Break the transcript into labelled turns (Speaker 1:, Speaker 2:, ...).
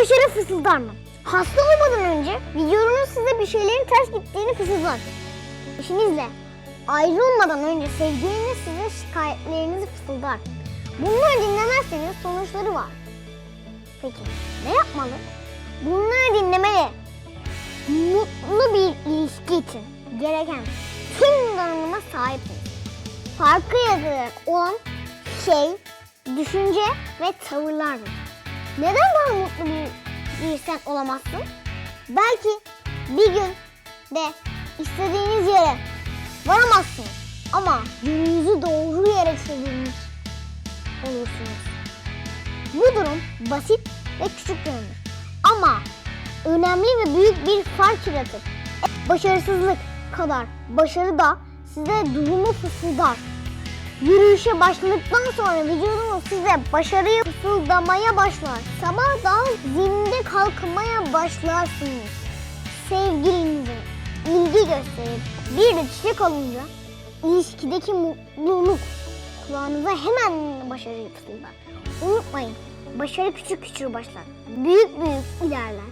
Speaker 1: başarı fısıldar mı? Hasta olmadan önce vücudunuz size bir şeylerin ters gittiğini fısıldar. İşinizle ayrılmadan önce sevgiliniz size şikayetlerinizi fısıldar. Bunları dinlemezseniz sonuçları var. Peki ne yapmalı? Bunları dinlemeli. Mutlu bir ilişki için gereken tüm donanıma sahipsiniz. Farkı yaratan olan şey, düşünce ve tavırlardır. Neden daha mutlu bir, sen olamazsın? Belki bir gün de istediğiniz yere varamazsınız. Ama yönünüzü doğru yere çevirmiş olursunuz. Bu durum basit ve küçük görünür. Ama önemli ve büyük bir fark yaratır. Başarısızlık kadar başarı da size durumu fısıldar. Yürüyüşe başladıktan sonra vücudunuz size başarıyı fısıldamaya başlar. Sabah daha zinde kalkmaya başlarsınız. Sevgilinize ilgi gösterip bir de çiçek alınca ilişkideki mutluluk kulağınıza hemen başarıyı fısıldar. Unutmayın, başarı küçük küçük başlar. Büyük büyük ilerler.